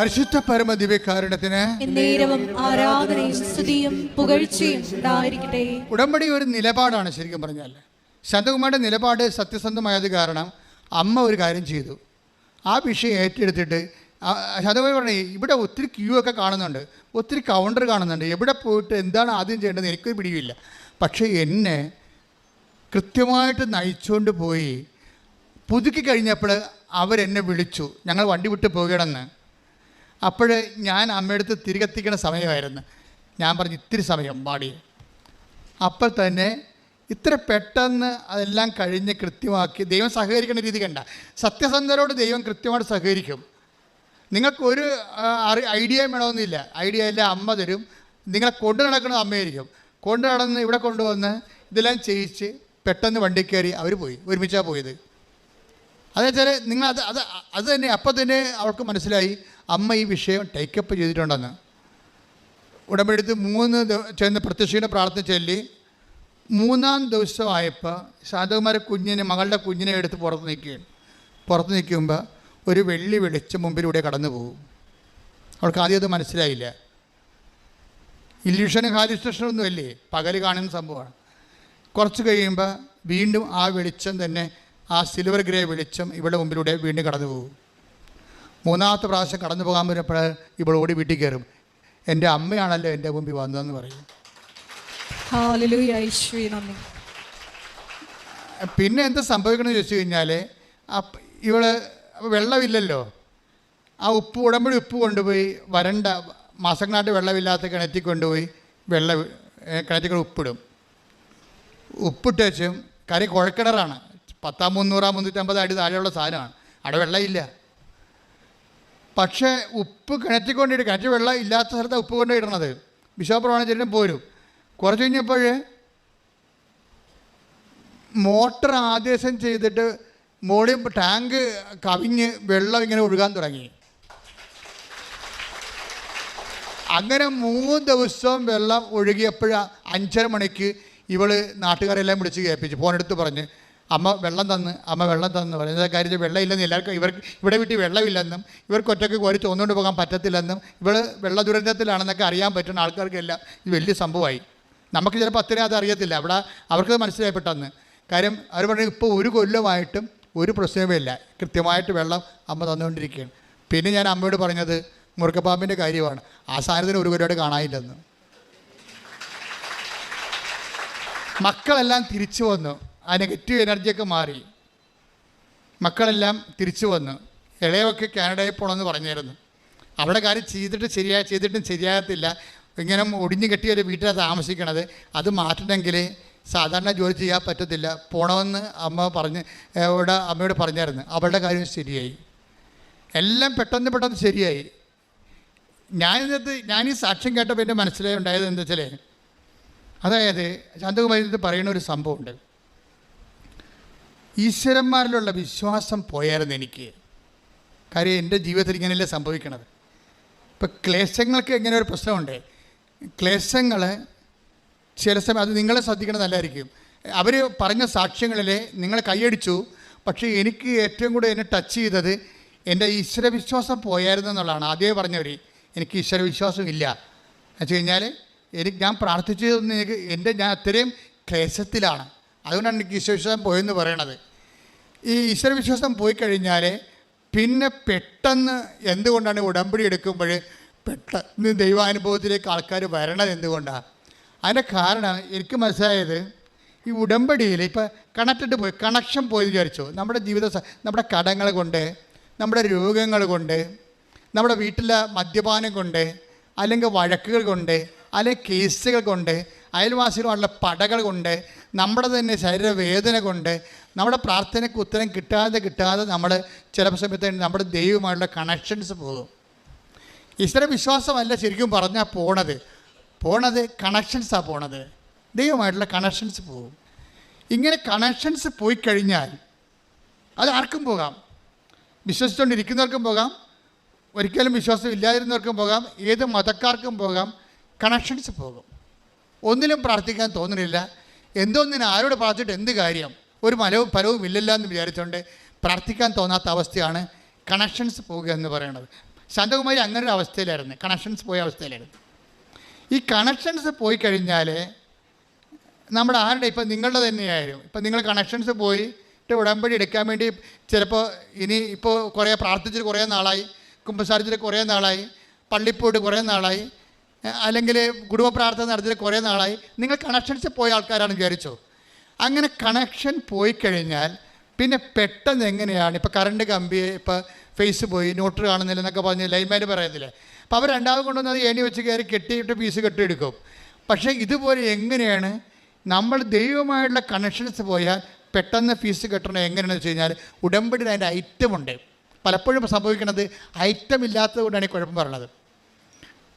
പരിശുദ്ധ പരമ ദിവ്യകാരണത്തിന് ആരാധനയും സ്തുതിയും പുകഴ്ചയും ഉണ്ടായിരിക്കട്ടെ. ഉടമ്പടി ഒരു നിലപാടാണ് ശരിക്കും പറഞ്ഞാൽ ശാന്തകുമാരുടെ നിലപാട് സത്യസന്ധമായത് കാരണം അമ്മ ഒരു കാര്യം ചെയ്തു. ആ വിഷയം ഏറ്റെടുത്തിട്ട് ശാന്തകുമാർ പറഞ്ഞേ പറഞ്ഞു ഇവിടെ ഒത്തിരി ക്യൂ ഒക്കെ കാണുന്നുണ്ട്. ഒത്തിരി കൗണ്ടർ കാണുന്നുണ്ട്. എവിടെ പോയിട്ട് എന്താണ് ആദ്യം ചെയ്യേണ്ടത് എനിക്കൊരു പിടിയില്ല പക്ഷേ എന്നെ കൃത്യമായിട്ട് നയിച്ചുകൊണ്ട് പോയി. പുതുക്കി കഴിഞ്ഞപ്പോൾ അവരെന്നെ വിളിച്ചു. ഞങ്ങൾ വണ്ടി വിട്ട് പോകണമെന്ന്. അപ്പോൾ ഞാൻ അമ്മയടുത്ത് തിരികെത്തിക്കുന്ന സമയമായിരുന്നു. ഞാൻ പറഞ്ഞു ഇത്തിരി സമയം പാടി അപ്പോൾ തന്നെ ഇത്ര പെട്ടെന്ന് അതെല്ലാം കഴിഞ്ഞ് കൃത്യമാക്കി ദൈവം സഹകരിക്കുന്ന രീതി കണ്ട. സത്യസന്ധരോട് ദൈവം കൃത്യമായിട്ട് സഹകരിക്കും. നിങ്ങൾക്കൊരു ഒരു അറി ഐഡിയയും വേണമെന്നില്ല. ഐഡിയ എല്ലാം അമ്മ തരും. നിങ്ങളെ കൊണ്ടു നടക്കുന്നത് അമ്മയായിരിക്കും. കൊണ്ടു നടന്ന് ഇവിടെ കൊണ്ടുവന്ന് ഇതെല്ലാം ചെയ്യിച്ച് പെട്ടെന്ന് വണ്ടി കയറി അവർ പോയി ഒരുമിച്ചാണ് പോയത്. അതെന്നുവെച്ചാൽ നിങ്ങൾ അത് അത് അത് തന്നെ അപ്പം തന്നെ അവൾക്ക് മനസ്സിലായി. അമ്മ ഈ വിഷയം ടേക്കപ്പ് ചെയ്തിട്ടുണ്ടെന്ന്. ഉടമ്പെടുത്ത് മൂന്ന് ചെന്ന് പ്രത്യക്ഷയുടെ പ്രാർത്ഥന ചൊല്ലി. മൂന്നാം ദിവസമായപ്പോൾ സാധകുമാരെ കുഞ്ഞിനെ മകളുടെ കുഞ്ഞിനെ എടുത്ത് പുറത്ത് നിൽക്കുകയും പുറത്ത് നിൽക്കുമ്പോൾ ഒരു വെള്ളി വെളിച്ചം മുമ്പിലൂടെ കടന്നു പോകും. അവൾക്ക് ആദ്യം അത് മനസ്സിലായില്ല. ഇല്യൂഷനും അല്ലേ? പകൽ കാണുന്ന സംഭവമാണ്. കുറച്ച് കഴിയുമ്പോൾ വീണ്ടും ആ വെളിച്ചം തന്നെ ആ സിൽവർ ഗ്രേ വെളിച്ചം ഇവിടെ മുമ്പിലൂടെ വീണ്ടും കടന്നു പോകും. മൂന്നാമത്തെ പ്രാവശ്യം കടന്നു പോകാൻ വരുമ്പോൾ ഇവൾ ഓടി വീട്ടിൽ കയറും. എന്റെ അമ്മയാണല്ലോ എന്റെ മുമ്പിൽ വന്നതെന്ന് പറയും. പിന്നെ എന്താ സംഭവിക്കണമെന്ന് ചോദിച്ചു കഴിഞ്ഞാൽ ഇവൾ വെള്ളമില്ലല്ലോ. ആ ഉപ്പ് ഉടമ്പടി ഉപ്പ് കൊണ്ടുപോയി വരണ്ട മാസങ്ങളായിട്ട് വെള്ളമില്ലാത്ത കിണറ്റിൽ കൊണ്ടുപോയി വെള്ളം കിണറ്റിൽ ഉപ്പിടും. ഉപ്പിട്ട് വെച്ചും കറി കുഴക്കിണറാണ്. പത്താം മുന്നൂറാം മുന്നൂറ്റമ്പത് അടി താഴെയുള്ള സാധനമാണ്. അവിടെ വെള്ളമില്ല. പക്ഷേ ഉപ്പ് കിണറ്റിൽ കിണറ്റിൽ വെള്ളം ഇല്ലാത്ത സ്ഥലത്ത് ഉപ്പ് കൊണ്ട് ഇടണത്. ബിഷോപ്രമാണിച്ചിട്ടും പോരും. കുറച്ച് കഴിഞ്ഞപ്പോൾ മോട്ടർ ആദേശം ചെയ്തിട്ട് മോളിൽ ടാങ്ക് കവിഞ്ഞ് വെള്ളം ഇങ്ങനെ ഒഴുകാൻ തുടങ്ങി. അങ്ങനെ മൂന്ന് ദിവസം വെള്ളം ഒഴുകിയപ്പോഴാണ് അഞ്ചര മണിക്ക് ഇവൾ നാട്ടുകാരെല്ലാം വിളിച്ച് കേൾപ്പിച്ചു. ഫോണെടുത്ത് പറഞ്ഞ് അമ്മ വെള്ളം തന്ന് അമ്മ വെള്ളം തന്ന് പറയുന്നത് കാര്യത്തിൽ വെള്ളമില്ലെന്ന് എല്ലാവർക്കും ഇവർക്ക് ഇവിടെ വീട്ടിൽ വെള്ളമില്ലെന്നും ഇവർക്ക് ഒറ്റയ്ക്ക് കോരി ചോന്നുകൊണ്ട് പോകാൻ പറ്റത്തില്ലെന്നും ഇവൾ വെള്ള ദുരന്തത്തിലാണെന്നൊക്കെ അറിയാൻ പറ്റുന്ന ആൾക്കാർക്കെല്ലാം ഇത് വലിയ സംഭവമായി. നമുക്ക് ചിലപ്പോൾ അത്രയും അത് അറിയത്തില്ല. അവിടെ അവർക്ക് മനസ്സിലായി പെട്ടെന്ന്. കാര്യം അവർ പറഞ്ഞു ഇപ്പോൾ ഒരു കൊല്ലമായിട്ടും ഒരു പ്രശ്നവുമില്ല കൃത്യമായിട്ട് വെള്ളം അമ്മ തന്നുകൊണ്ടിരിക്കുകയാണ്. പിന്നെ ഞാൻ അമ്മയോട് പറഞ്ഞത് മുറുക്കപ്പാമ്പിന്റെ കാര്യമാണ്. ആ സാധനത്തിന് ഒരു കൊല്ലമായിട്ട് കാണാനില്ലെന്ന്. മക്കളെല്ലാം തിരിച്ചു വന്നു. ആ നെഗറ്റീവ് എനർജിയൊക്കെ മാറി. മക്കളെല്ലാം തിരിച്ചു വന്ന് ഇളയൊക്കെ കാനഡയിൽ പോകണമെന്ന് പറഞ്ഞിരുന്നു അവിടെ കാര്യം ചെയ്തിട്ട് ശരിയാ ചെയ്തിട്ടും ശരിയാകത്തില്ല. ഇങ്ങനെ ഒടിഞ്ഞു കെട്ടിയ ഒരു വീട്ടിലാണ് താമസിക്കണത്. അത് മാറ്റണമെങ്കിൽ സാധാരണ ജോലി ചെയ്യാൻ പറ്റത്തില്ല. പോണമെന്ന് അമ്മ പറഞ്ഞ് അവിടെ അമ്മയോട് പറഞ്ഞായിരുന്നു. അവളുടെ കാര്യം ശരിയായി. എല്ലാം പെട്ടെന്ന് പെട്ടെന്ന് ശരിയായി. ഞാനിത് ഞാൻ ഈ സാക്ഷ്യം കേട്ടപ്പോൾ എന്റെ മനസ്സിലായി ഉണ്ടായത് എന്താ വെച്ചാൽ അതായത് ശാന്തകുമാരി പറയുന്ന ഒരു സംഭവമുണ്ട്. ഈശ്വരന്മാരിലുള്ള വിശ്വാസം പോയായിരുന്നു എനിക്ക്. കാര്യം എന്റെ ജീവിതത്തിൽ ഇങ്ങനെയല്ലേ സംഭവിക്കണത്. ഇപ്പം ക്ലേശങ്ങൾക്ക് എങ്ങനെ ഒരു പ്രശ്നമുണ്ട്. ക്ലേശങ്ങൾ ചില സമയം അത് നിങ്ങളെ ശ്രദ്ധിക്കണം നല്ലതായിരിക്കും അവർ പറഞ്ഞ സാക്ഷ്യങ്ങളിൽ നിങ്ങൾ കൈയടിച്ചു. പക്ഷേ എനിക്ക് ഏറ്റവും കൂടുതൽ എന്നെ ടച്ച് ചെയ്തത് എന്റെ ഈശ്വരവിശ്വാസം പോയായിരുന്നു എന്നുള്ളതാണ്. ആദ്യമേ പറഞ്ഞവർ എനിക്ക് ഈശ്വരവിശ്വാസം ഇല്ല. എന്ന് വെച്ച് കഴിഞ്ഞാൽ എനിക്ക് ഞാൻ പ്രാർത്ഥിച്ചതൊന്നും എനിക്ക് എന്റെ ഞാൻ അത്രയും ക്ലേശത്തിലാണ്. അതുകൊണ്ടാണ് എനിക്ക് ഈശ്വരവിശ്വാസം പോയെന്ന് പറയണത്. ഈ ഈശ്വരവിശ്വാസം പോയി കഴിഞ്ഞാൽ പിന്നെ പെട്ടെന്ന് എന്തുകൊണ്ടാണ് ഉടമ്പടി എടുക്കുമ്പോൾ പെട്ടെന്ന് ദൈവാനുഭവത്തിലേക്ക് ആൾക്കാർ വരണത് എന്തുകൊണ്ടാണ് അതിന്റെ കാരണം എനിക്ക് മനസ്സിലായത് ഈ ഉടമ്പടിയിൽ ഇപ്പോൾ കണക്റ്റഡ് പോയി കണക്ഷൻ പോയി വിചാരിച്ചു? നമ്മുടെ ജീവിത നമ്മുടെ കടങ്ങൾ കൊണ്ട് നമ്മുടെ രോഗങ്ങൾ കൊണ്ട് നമ്മുടെ വീട്ടിലെ മദ്യപാനം കൊണ്ട് അല്ലെങ്കിൽ വഴക്കുകൾ കൊണ്ട് അല്ലെങ്കിൽ കേസുകൾ കൊണ്ട് അയൽവാസികളുള്ള പടകൾ കൊണ്ട് നമ്മുടെ തന്നെ ശരീരവേദന കൊണ്ട് നമ്മുടെ പ്രാർത്ഥനയ്ക്ക് ഉത്തരം കിട്ടാതെ കിട്ടാതെ നമ്മൾ ചില സമയത്ത് നമ്മുടെ ദൈവമായിട്ടുള്ള കണക്ഷൻസ് പോകും. ഈശ്വര വിശ്വാസമല്ല ശരിക്കും പറഞ്ഞാൽ പോണത്. പോണത് കണക്ഷൻസാണ് പോണത്. ദൈവമായിട്ടുള്ള കണക്ഷൻസ് പോകും. ഇങ്ങനെ കണക്ഷൻസ് പോയി കഴിഞ്ഞാൽ അത് ആർക്കും പോകാം. വിശ്വസിച്ചുകൊണ്ടിരിക്കുന്നവർക്കും പോകാം. ഒരിക്കലും വിശ്വാസം ഇല്ലാതിരുന്നവർക്കും പോകാം. ഏത് മതക്കാർക്കും പോകാം. കണക്ഷൻസ് പോകും. ഒന്നിലും പ്രാർത്ഥിക്കാൻ തോന്നുന്നില്ല. എന്തോന്നിനും ആരോട് പ്രാർത്ഥിച്ചിട്ട് എന്ത് കാര്യം? ഒരു മലവും ഫലവും ഇല്ലല്ല എന്ന് വിചാരിച്ചുകൊണ്ട് പ്രാർത്ഥിക്കാൻ തോന്നാത്ത അവസ്ഥയാണ് കണക്ഷൻസ് പോവുക എന്ന് പറയുന്നത്. ശാന്തകുമാരി അങ്ങനെ ഒരു അവസ്ഥയിലായിരുന്നു. കണക്ഷൻസ് പോയ അവസ്ഥയിലായിരുന്നു. ഈ കണക്ഷൻസ് പോയി കഴിഞ്ഞാൽ നമ്മുടെ ആരുടെ? ഇപ്പം നിങ്ങളുടെ തന്നെയായിരുന്നു. ഇപ്പം നിങ്ങൾ കണക്ഷൻസ് പോയി ഉടമ്പടി എടുക്കാൻ വേണ്ടി ചിലപ്പോൾ ഇനി ഇപ്പോൾ കുറേ പ്രാർത്ഥിച്ചിട്ട് കുറേ നാളായി കുമ്പസാരിച്ചിട്ട് കുറേ നാളായി പള്ളിപ്പോയിട്ട് കുറേ നാളായി അല്ലെങ്കിൽ കുടുംബ പ്രാർത്ഥന നടത്തിയിട്ട് കുറേ നാളായി. നിങ്ങൾ കണക്ഷൻസ് പോയ ആൾക്കാരാണ് വിചാരിച്ചോ? അങ്ങനെ കണക്ഷൻ പോയി കഴിഞ്ഞാൽ പിന്നെ പെട്ടെന്ന് എങ്ങനെയാണ്? ഇപ്പോൾ കറണ്ട് കമ്പി ഇപ്പോൾ ഫേസ് പോയി നോട്ടർ കാണുന്നില്ല എന്നൊക്കെ പറഞ്ഞ് ലൈൻമാൻ പറയുന്നില്ലേ? അപ്പോൾ അവർ രണ്ടാമത് കൊണ്ടുവന്ന് അത് ഏണി വെച്ച് കയറി കെട്ടിയിട്ട് പീസ് കെട്ടിയെടുക്കും. പക്ഷേ ഇതുപോലെ എങ്ങനെയാണ്? നമ്മൾ ദൈവമായുള്ള കണക്ഷൻസ് പോയാൽ പെട്ടെന്ന് ഫീസ് കെട്ടണം എങ്ങനെയാണെന്ന് വെച്ച് കഴിഞ്ഞാൽ ഉടമ്പടിയിൽ അതിന്റെ ഐറ്റം ഉണ്ട്. പലപ്പോഴും സംഭവിക്കുന്നത് ഐറ്റം ഇല്ലാത്തത് കൊണ്ടാണ് ഈ കുഴപ്പം പറയുന്നത്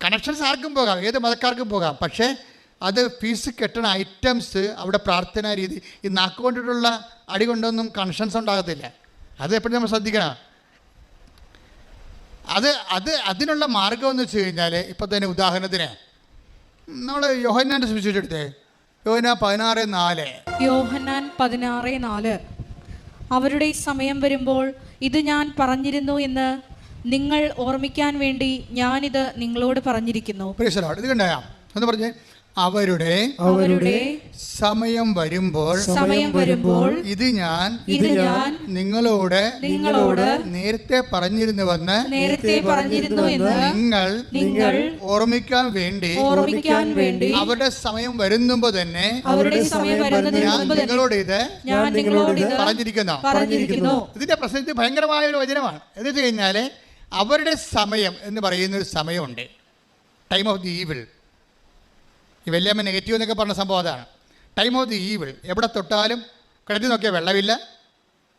കണക്ഷൻസ് ആർക്കും പോകാം ഏത് മതക്കാർക്കും പോകാം. പക്ഷേ അത് ഫീസ് കെട്ടണ ഐറ്റംസ് അവിടെ പ്രാർത്ഥനാ രീതി ഈ നാക്കുകൊണ്ടിട്ടുള്ള അടി കൊണ്ടൊന്നും കണക്ഷൻസ് ഉണ്ടാകത്തില്ല. അത് എപ്പോഴും നമ്മൾ ശ്രദ്ധിക്കണം. അത് അത് അതിനുള്ള മാർഗം എന്ന് വെച്ച് കഴിഞ്ഞാൽ ഇപ്പം തന്നെ ഉദാഹരണത്തിന് നമ്മൾ യോഹന്നാന്റെ സുവിശേഷം എടുത്തേ. യോഹന പതിനാറ് നാല്. യോഹന്നാൻ പതിനാറ് നാല്. അവരുടെ സമയം വരുമ്പോൾ ഇത് ഞാൻ പറഞ്ഞിരുന്നു എന്ന് നിങ്ങൾ ഓർമ്മിക്കാൻ വേണ്ടി ഞാനിത് നിങ്ങളോട് പറഞ്ഞിരിക്കുന്നു. ഇത് കണ്ടാ? എന്ന് പറഞ്ഞേ. അവരുടെ അവരുടെ സമയം വരുമ്പോൾ സമയം വരുമ്പോൾ ഇത് ഞാൻ ഇത് ഞാൻ നിങ്ങളോട് നിങ്ങളോട് നേരത്തെ പറഞ്ഞിരുന്നുവെന്ന് നേരത്തെ പറഞ്ഞിരുന്നു എന്ന് നിങ്ങൾ നിങ്ങൾ ഓർമ്മിക്കാൻ വേണ്ടി ഓർമ്മിക്കാൻ വേണ്ടി അവരുടെ സമയം വരുന്നുമ്പോ തന്നെ അവരുടെ സമയം വരുന്നതിന് ഞാൻ മുമ്പ് നിങ്ങളോട് ഇത് ഞാൻ നിങ്ങളോട് പറഞ്ഞിരിക്കുന്നു. പറഞ്ഞിരിക്കുന്നു. ഇതിന്റെ പ്രസക്തി ഭയങ്കരമായ ഒരു വചനമാണ്. എന്ന് വെച്ച് കഴിഞ്ഞാൽ അവരുടെ സമയം എന്ന് പറയുന്ന ഒരു സമയമുണ്ട്. ടൈം ഓഫ് ദി ഈവിൾ ഈ വല്യമ്മ നെഗറ്റീവ് എന്നൊക്കെ പറഞ്ഞ സംഭവം അതാണ്. ടൈം ഓഫ് ദി ഈവിൾ എവിടെ തൊട്ടാലും കിടത്തി നോക്കിയാൽ വെള്ളമില്ല.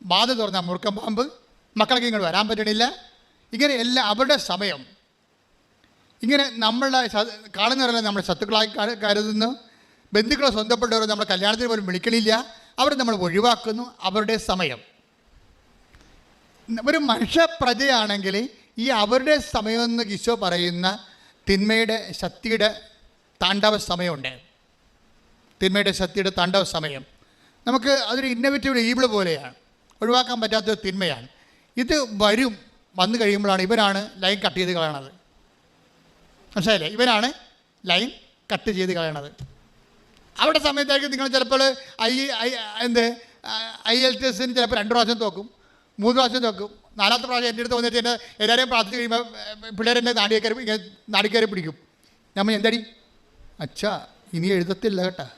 ബാധ തുറന്ന മുറുക്കം പാമ്പ്. മക്കൾക്ക് ഇങ്ങോട്ട് വരാൻ പറ്റണില്ല. ഇങ്ങനെ എല്ലാം അവരുടെ സമയം. ഇങ്ങനെ നമ്മളെ കാണുന്നവരല്ല നമ്മൾ ശത്രുക്കളായി കരു- കരുതുന്നു. ബന്ധുക്കളെ സ്വന്തപ്പെട്ടവരെ നമ്മുടെ കല്യാണത്തിന് പോലും വിളിക്കണില്ല. അവർ നമ്മൾ ഒഴിവാക്കുന്നു. അവരുടെ സമയം. ഒരു മനുഷ്യപ്രജയാണെങ്കിൽ ഈ അവരുടെ സമയമെന്ന് ഈശോ പറയുന്ന തിന്മയുടെ ശക്തിയുടെ താണ്ഡവ സമയമുണ്ട്. തിന്മയുടെ ശക്തിയുടെ താണ്ഡവ സമയം. നമുക്ക് അതൊരു ഇന്നവേറ്റീവ് ഈബിൾ പോലെയാണ്. ഒഴിവാക്കാൻ പറ്റാത്തൊരു തിന്മയാണ്. ഇത് വരും വന്നു കഴിയുമ്പോഴാണ് ഇവരാണ് ലൈൻ കട്ട് ചെയ്ത് കളയണത്. മനസ്സിലായില്ലേ? ഇവരാണ് ലൈൻ കട്ട് ചെയ്ത് കളയണത്. അവിടെ സമയത്തായിരിക്കും നിങ്ങൾ ചിലപ്പോൾ ഐ ഐ എന്ത്? ഐ എൽ ടി എസിന് ചിലപ്പോൾ രണ്ട് പ്രാവശ്യം തോക്കും മൂന്ന് പ്രാവശ്യം തോക്കും. നാലാമത്തെ പ്രാവശ്യം എന്റെ അടുത്ത് വന്നിട്ട് എന്നെ എല്ലാവരെയും പ്രാർത്ഥിച്ച് കഴിയുമ്പോൾ പിള്ളേരെന്നെ നാടികേറി നാടിക്കയറി പിടിക്കും. നമ്മൾ എന്താടി? അച്ഛാ ഇനി എഴുതത്തില്ല കേട്ടാ.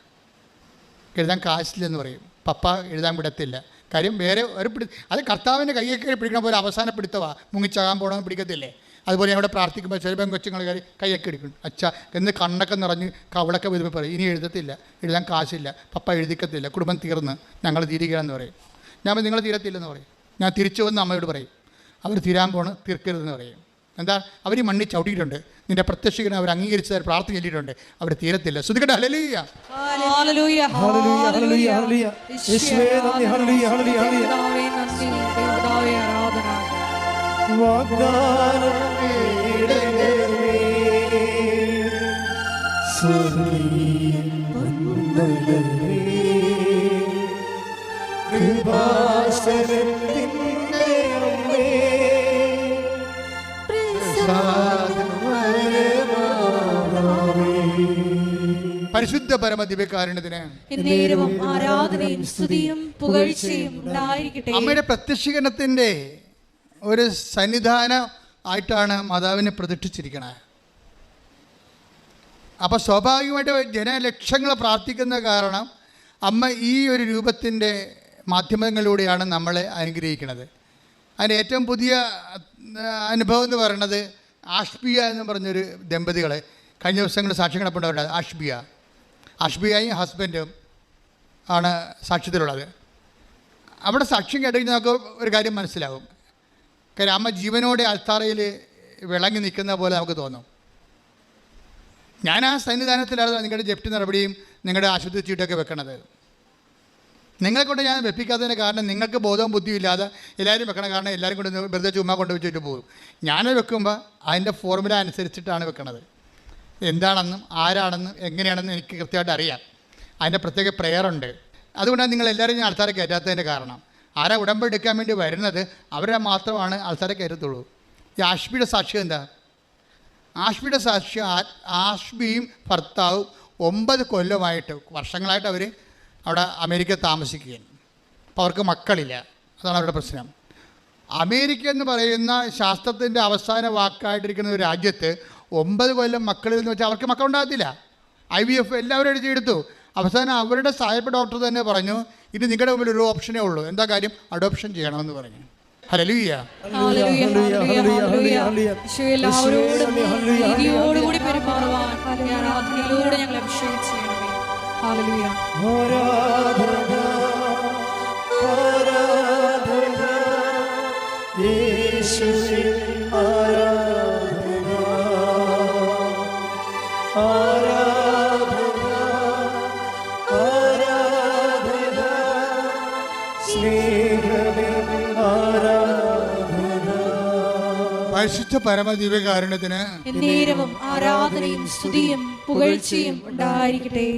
എഴുതാൻ കാശില്ലെന്ന് പറയും. പപ്പ എഴുതാൻ വിടത്തില്ല. കാര്യം വേറെ ഒരു പിടി അത് കർത്താവിന്റെ കയ്യൊക്കെ പിടിക്കണ പോലെ അവസാന പിടുത്തവാ. മുങ്ങിച്ചാകാൻ പോകണമെന്ന് പിടിക്കത്തില്ലേ? അതുപോലെ അവിടെ പ്രാർത്ഥിക്കുമ്പോൾ ചിലപ്പം കൊച്ചുങ്ങൾ കയറി കൈയൊക്കെ എടുക്കും. അച്ഛ എന്ന് കണ്ണൊക്കെ നിറഞ്ഞ് കവളൊക്കെ വരുമ്പോൾ പറയും. ഇനി എഴുതത്തില്ല. എഴുതാൻ കാശില്ല. പപ്പ എഴുതിക്കത്തില്ല. കുടുംബം തീർന്ന്. ഞങ്ങൾ തീരുകയാണെന്ന് പറയും. ഞാൻ നിങ്ങൾ തീരത്തില്ലെന്ന് പറയും. ഞാൻ തിരിച്ചു വന്ന് അമ്മയോട് പറയും. അവർ തീരാൻ പോണ് തീർക്കരുതെന്ന് പറയും. എന്താ? അവർ ഈ മണ്ണിൽ ചവിട്ടിയിട്ടുണ്ട്. നിന്റെ പ്രത്യക്ഷകനെ അവർ അംഗീകരിച്ച് പ്രാർത്ഥന ചൊല്ലിയിട്ടുണ്ട്. അവർ തീരത്തില്ല. ശ്രുതികട്ടെ ഹലലിയ കൃപാസനത്തിന്റെ അമ്മേ. പരിശുദ്ധ പരമ ദിവ്യകാരുണ്യത്തിന് എന്നേരവും ആരാധനയും സ്തുതിയും പുകഴ്ചയും ഉണ്ടായിരിക്കട്ടെ അമ്മയുടെ പ്രത്യക്ഷീകരണത്തിന്റെ ഒരു സന്നിധാനം ആയിട്ടാണ് മാതാവിനെ പ്രതിഷ്ഠിച്ചിരിക്കണത് അപ്പോൾ സ്വാഭാവികമായിട്ട് ജനലക്ഷങ്ങൾ പ്രാർത്ഥിക്കുന്ന കാരണം അമ്മ ഈ ഒരു രൂപത്തിന്റെ മാധ്യമങ്ങളിലൂടെയാണ് നമ്മളെ അനുഗ്രഹിക്കുന്നത്. അതിന്റെ ഏറ്റവും പുതിയ അനുഭവം എന്ന് പറയുന്നത് ആഷ്ബിയ എന്ന് പറഞ്ഞൊരു ദമ്പതികളെ കഴിഞ്ഞ ദിവസങ്ങൾ സാക്ഷ്യം കിടപ്പുണ്ടവരുടെ ആഷ്ബിയ. ആഷ്ബിയയും ഹസ്ബൻഡും ആണ് സാക്ഷ്യത്തിലുള്ളത്. അവിടെ സാക്ഷ്യം കേട്ടുകഴിഞ്ഞാൽ നമുക്ക് ഒരു കാര്യം മനസ്സിലാവും. കാര്യം അമ്മ ജീവനോടെ അൽത്താറയിൽ വിളങ്ങി നിൽക്കുന്ന പോലെ നമുക്ക് തോന്നും. ഞാൻ ആ സന്നിധാനത്തിലാണ് നിങ്ങളുടെ ജപ്തി നടപടിയും നിങ്ങളുടെ ആശുപത്രി ചീട്ടൊക്കെ വെക്കണത്. നിങ്ങളെ കൊണ്ട് ഞാൻ വെപ്പിക്കാത്തതിന് കാരണം നിങ്ങൾക്ക് ബോധവും ബുദ്ധിയും ഇല്ലാതെ എല്ലാവരും വെക്കണ കാരണം എല്ലാവരും കൊണ്ട് വെറുതെ ചുമ്മാ കൊണ്ട് വെച്ചിട്ട് പോകും. ഞാൻ വെക്കുമ്പോൾ അതിന്റെ ഫോർമുല അനുസരിച്ചിട്ടാണ് വെക്കണത്. എന്താണെന്നും ആരാണെന്നും എങ്ങനെയാണെന്നും എനിക്ക് കൃത്യമായിട്ട് അറിയാം. അതിന്റെ പ്രത്യേക പ്രെയറുണ്ട് അതുകൊണ്ടാണ് നിങ്ങൾ എല്ലാവരും ഞാൻ ആൾക്കാരെ കയറ്റാത്തതിന്റെ കാരണം. ആരാ ഉടമ്പെടുക്കാൻ വേണ്ടി വരുന്നത് അവരെ മാത്രമാണ് ആൾക്കാരെ കയറ്റത്തുള്ളൂ. ഈ ആഷ്മിയുടെ സാക്ഷ്യം എന്താ? ആഷ്മിയുടെ സാക്ഷ്യം ആഷ്മിയും ഭർത്താവും ഒമ്പത് കൊല്ലമായിട്ട് വർഷങ്ങളായിട്ട് അവർ അവിടെ അമേരിക്ക താമസിക്കുകയാണ്. അപ്പോൾ അവർക്ക് മക്കളില്ല. അതാണ് അവരുടെ പ്രശ്നം. അമേരിക്ക എന്ന് പറയുന്ന ശാസ്ത്രത്തിന്റെ അവസാന വാക്കായിട്ടിരിക്കുന്ന ഒരു രാജ്യത്ത് ഒമ്പത് കൊല്ലം മക്കളിൽ എന്ന് വെച്ചാൽ അവർക്ക് മക്കളുണ്ടാകത്തില്ല. ഐ വി എഫ് എല്ലാവരും എടുത്ത് എടുത്തു. അവസാനം അവരുടെ സാഹിബ് ഡോക്ടർ തന്നെ പറഞ്ഞു ഇത് നിങ്ങളുടെ മുമ്പിൽ ഒരു ഓപ്ഷനേ ഉള്ളൂ. എന്താ കാര്യം? അഡോപ്ഷൻ ചെയ്യണമെന്ന് പറഞ്ഞു. Hallelujah hallelujah, hallelujah, hallelujah. ഈശോയെ എല്ലാവരോടും നീതിയോടുകൂടി പെരുമാറുവാൻ ഞങ്ങൾ അഭിഷേകം ചെയ്യണമേ ഹാലലുയ ആരാധന ആരാധന യേശുവേ ആരാധന. ആരാധന ആരാധന സ്നേഹമേ ആരാധന. പരിശുദ്ധ പരമദിവ്യകാരുണ്യത്തിന് എന്നേരവും ആരാധനയും സ്തുതിയും പുകഴ്ചയും ഉണ്ടായിരിക്കട്ടെ.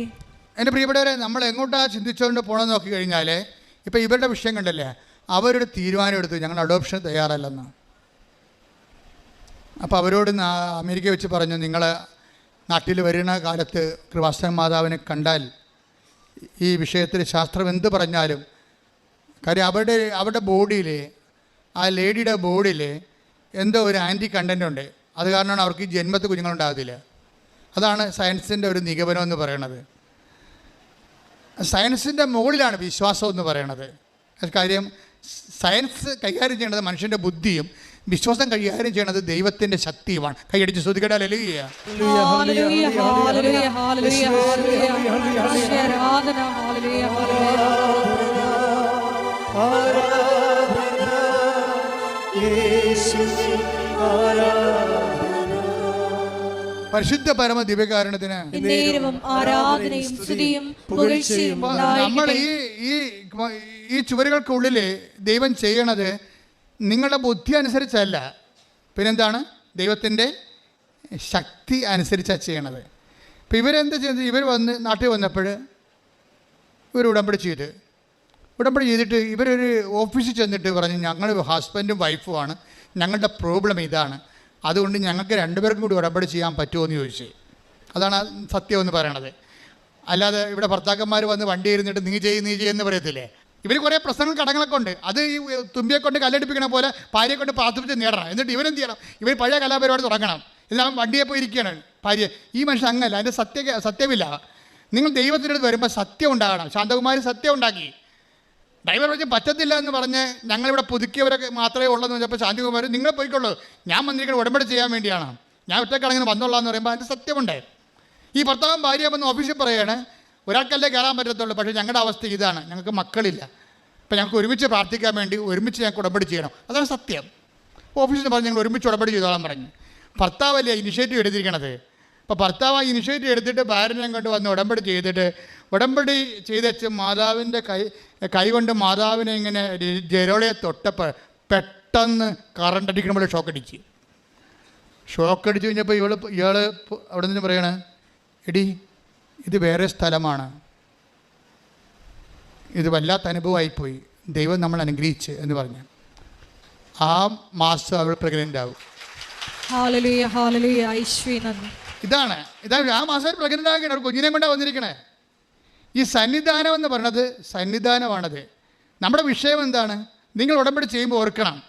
എന്റെ പ്രിയപ്പെട്ടവരെ നമ്മൾ എങ്ങോട്ടാ ചിന്തിച്ചുകൊണ്ട് പോകണമെന്ന് നോക്കി കഴിഞ്ഞാൽ ഇപ്പോൾ ഇവരുടെ വിഷയം കണ്ടല്ലേ അവരൊരു തീരുമാനം എടുത്തു ഞങ്ങൾ അഡോപ്ഷൻ തയ്യാറല്ലെന്ന്. അപ്പോൾ അവരോട് അമേരിക്ക വെച്ച് പറഞ്ഞു നിങ്ങൾ നാട്ടിൽ വരുന്ന കാലത്ത് കൃപാസന മാതാവിനെ കണ്ടാൽ ഈ വിഷയത്തിൽ ശാസ്ത്രം എന്ത് പറഞ്ഞാലും കാര്യം അവരുടെ അവരുടെ ബോഡിയിൽ ആ ലേഡിയുടെ ബോഡിയിൽ എന്തോ ഒരു ആന്റി കണ്ടന്റ് ഉണ്ട്. അത് കാരണമാണ് അവർക്ക് ജന്മത്ത് കുഞ്ഞുങ്ങളുണ്ടാകത്തില്ല. അതാണ് സയൻസിന്റെ ഒരു നിഗമനം എന്ന് പറയുന്നത്. സയൻസിന്റെ മുകളിലാണ് വിശ്വാസം എന്ന് പറയണത് കാര്യം സയൻസ് കൈകാര്യം ചെയ്യേണ്ടത് മനുഷ്യന്റെ ബുദ്ധിയും വിശ്വാസം കൈകാര്യം ചെയ്യണത് ദൈവത്തിന്റെ ശക്തിയുമാണ് കൈയടിച്ച് ശ്രദ്ധിക്കട്ടെ അല്ലെങ്കിൽ ഹല്ലേലൂയ ഹല്ലേലൂയ ഹല്ലേലൂയ ഹല്ലേലൂയ ഈശോയെ ആരാധന ഹല്ലേലൂയ ഹല്ലേലൂയ ആരാധന യേശുവേ ആരാധന പരിശുദ്ധ പരമ ദിവ്യകാരണത്തിന് നമ്മൾ ഈ ഈ ഈ ചുവരുകൾക്കുള്ളിൽ ദൈവം ചെയ്യണത് നിങ്ങളുടെ ബുദ്ധി അനുസരിച്ചല്ല. പിന്നെന്താണ്? ദൈവത്തിന്റെ ശക്തി അനുസരിച്ചാണ് ചെയ്യണത്. ഇപ്പം ഇവരെന്ത് ചെയ്തത് ഇവർ വന്ന് നാട്ടിൽ വന്നപ്പോൾ ഇവർ ഉടമ്പടി ചെയ്ത്. ഉടമ്പടി ചെയ്തിട്ട് ഇവരൊരു ഓഫീസിൽ ചെന്നിട്ട് പറഞ്ഞു ഞങ്ങൾ ഹസ്ബൻഡും വൈഫുമാണ് ഞങ്ങളുടെ പ്രോബ്ലം ഇതാണ്. അതുകൊണ്ട് ഞങ്ങൾക്ക് രണ്ടുപേർക്കും കൂടി ഉടമ്പടി ചെയ്യാൻ പറ്റുമോ എന്ന് ചോദിച്ചു. അതാണ് സത്യം എന്ന് പറയണത്. അല്ലാതെ ഇവിടെ ഭർത്താക്കന്മാർ വന്ന് വണ്ടി ഇരുന്നിട്ട് നീ ചെയ്യും നീ ചെയ്യുമെന്ന് പറയത്തില്ലേ? ഇവർ കുറേ പ്രശ്നങ്ങൾ കടങ്ങളൊക്കെ ഉണ്ട്. അത് ഈ തുമ്പിയെ കൊണ്ട് കല്ലടിപ്പിക്കണ പോലെ ഭാര്യയെ കൊണ്ട് പ്രാർത്ഥിച്ച് നേടണം. എന്നിട്ട് ഇവരെന്ത് ചെയ്യണം? ഇവർ പഴയ കലാപരിപാടി തുടങ്ങണം. എല്ലാം വണ്ടിയെ പോയി ഇരിക്കുകയാണ്. ഭാര്യ ഈ മനുഷ്യൻ അങ്ങല്ല അതിന്റെ സത്യ സത്യമില്ല. നിങ്ങൾ ദൈവത്തിന്റെ വരുമ്പോൾ സത്യം ഉണ്ടാകണം. ശാന്തകുമാരി സത്യം ഉണ്ടാക്കി. ഡ്രൈവർ പറഞ്ഞ് പറ്റത്തില്ല എന്ന് പറഞ്ഞ് ഞങ്ങളിവിടെ പുതുക്കിയവരൊക്കെ മാത്രമേ ഉള്ളൂ എന്ന് പറഞ്ഞപ്പോൾ ശാന്തികുമാർ നിങ്ങൾ പോയിക്കൊള്ളൂ ഞാൻ വന്നിരിക്കുന്നത് ഉടമ്പടി ചെയ്യാൻ വേണ്ടിയാണ്. ഞാൻ ഒറ്റക്കടങ്ങനെ വന്നോളാം എന്ന് പറയുമ്പോൾ അതിന്റെ സത്യമുണ്ട്. ഈ ഭർത്താവും ഭാര്യ വന്ന് ഓഫീസിൽ പറയുകയാണ് ഒരാൾക്കല്ലേ കയറാൻ പറ്റത്തുള്ളൂ. പക്ഷേ ഞങ്ങളുടെ അവസ്ഥ ഇതാണ്. ഞങ്ങൾക്ക് മക്കളില്ല. അപ്പോൾ ഞങ്ങൾക്ക് ഒരുമിച്ച് പ്രാർത്ഥിക്കാൻ വേണ്ടി ഒരുമിച്ച് ഞങ്ങൾക്ക് ഉടമ്പടി ചെയ്യണം. അതാണ് സത്യം. ഓഫീസിൽ പറഞ്ഞ് ഞങ്ങൾ ഒരുമിച്ച് ഉടമ്പടി ചെയ്തോളാൻ പറഞ്ഞു. ഭർത്താവല്ലേ ഇനിഷ്യേറ്റീവ് എടുത്തിരിക്കണത്? അപ്പോൾ ഭർത്താവ് ഇനിഷ്യേറ്റീവ് എടുത്തിട്ട് ഭാര്യനെ കൊണ്ട് വന്ന് ഉടമ്പടി ചെയ്തിട്ട് ഉടമ്പടി ചെയ്തച്ച് മാതാവിന്റെ കൈ കൈകൊണ്ട് മാതാവിനെ ഇങ്ങനെ ജരോളയെ തൊട്ടപ്പോൾ പെട്ടെന്ന് കറണ്ട് ഷോക്ക് അടിച്ച്. ഷോക്ക് അടിച്ച് കഴിഞ്ഞപ്പോൾ ഇവൾ ഇയാൾ അവിടെ നിന്ന് പറയണേ എടി ഇത് വേറെ സ്ഥലമാണ്. ഇത് വല്ലാത്ത അനുഭവമായിപ്പോയി. ദൈവം നമ്മൾ അനുഗ്രഹിച്ച് എന്ന് പറഞ്ഞു. ആ മാസം അവൾ പ്രഗ്നന്റ് ആവും. ഹാലലുയ ഹാലലുയ ഐശ്വി നന്ദി. ഇതാണ്. ഇതാണ് ആ മാസം പ്രഗ്നന്റ് ആകണം ഒരു കുഞ്ഞിനെ കൊണ്ടാണ് വന്നിരിക്കണേ. ഈ സന്നിധാനം എന്ന് പറയുന്നത് സന്നിധാനമാണത്. നമ്മുടെ വിഷയം എന്താണ്? നിങ്ങൾ ഉടമ്പടി ചെയ്യുമ്പോൾ ഓർക്കണം.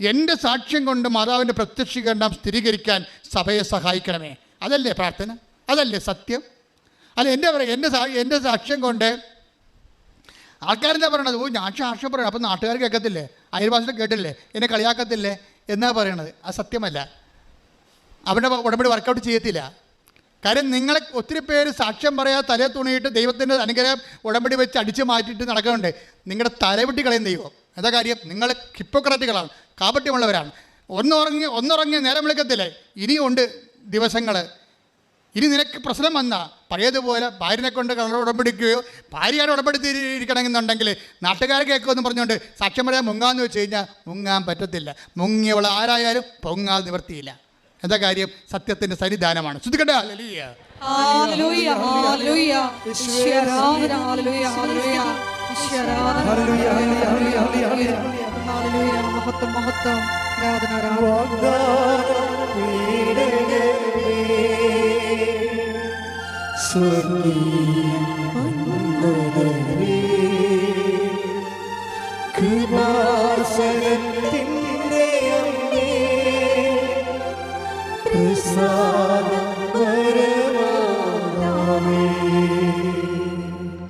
എന്റെ സാക്ഷ്യം കൊണ്ട് മാതാവിന്റെ പ്രത്യക്ഷീകരണം സ്ഥിരീകരിക്കാൻ സഭയെ സഹായിക്കണമേ. അതല്ലേ പ്രാർത്ഥന? അതല്ലേ സത്യം? അല്ല എന്റെ പറയാം എന്റെ സാ എന്റെ സാക്ഷ്യം കൊണ്ട് ആൾക്കാരെന്താ പറയണത്? ഓ ഞാൻ സാക്ഷ്യം പറയണം. അപ്പം നാട്ടുകാർ കേൾക്കത്തില്ലേ? അയൽവാസികൾ കേട്ടില്ലേ? എന്നെ കളിയാക്കത്തില്ലേ? എന്നാ പറയണത്? അത് സത്യമല്ല. അവരുടെ ഉടമ്പടി വർക്കൗട്ട് ചെയ്യത്തില്ല. കാര്യം നിങ്ങളെ ഒത്തിരി പേര് സാക്ഷ്യം പറയാ തല തുണിയിട്ട് ദൈവത്തിന്റെ അനുഗ്രഹം ഉടമ്പടി വെച്ച് അടിച്ചു മാറ്റിയിട്ട് നടക്കുന്നുണ്ട്. നിങ്ങളുടെ തലവിട്ടി കളയും ദൈവം. എന്താ കാര്യം? നിങ്ങൾ ഹിപ്പോക്രാറ്റുകളാണ് കാപട്യമുള്ളവരാണ്. ഒന്നുറങ്ങി ഒന്നുറങ്ങി നേരം വിളിക്കത്തില്ലേ? ഇനിയുണ്ട് ദിവസങ്ങൾ ഇനി നിനക്ക് പ്രശ്നം വന്നാൽ പഴയതുപോലെ ഭാര്യനെ കൊണ്ട് ഉടമ്പടിക്കുകയോ ഭാര്യയുടെ ഉടമ്പടിത്തിരിക്കണമെന്നുണ്ടെങ്കിൽ നാട്ടുകാരെ കേൾക്കുമെന്ന് പറഞ്ഞുകൊണ്ട് സാക്ഷ്യം പറയാൻ മുങ്ങാന്ന് വെച്ച് കഴിഞ്ഞാൽ മുങ്ങാൻ പറ്റത്തില്ല. മുങ്ങിയവൾ ആരായാലും പൊങ്ങാൻ നിവർത്തിയില്ല എന്താ കാര്യം? സത്യത്തിന്റെ സന്നിധാനമാണ്. ഹല്ലേലൂയ.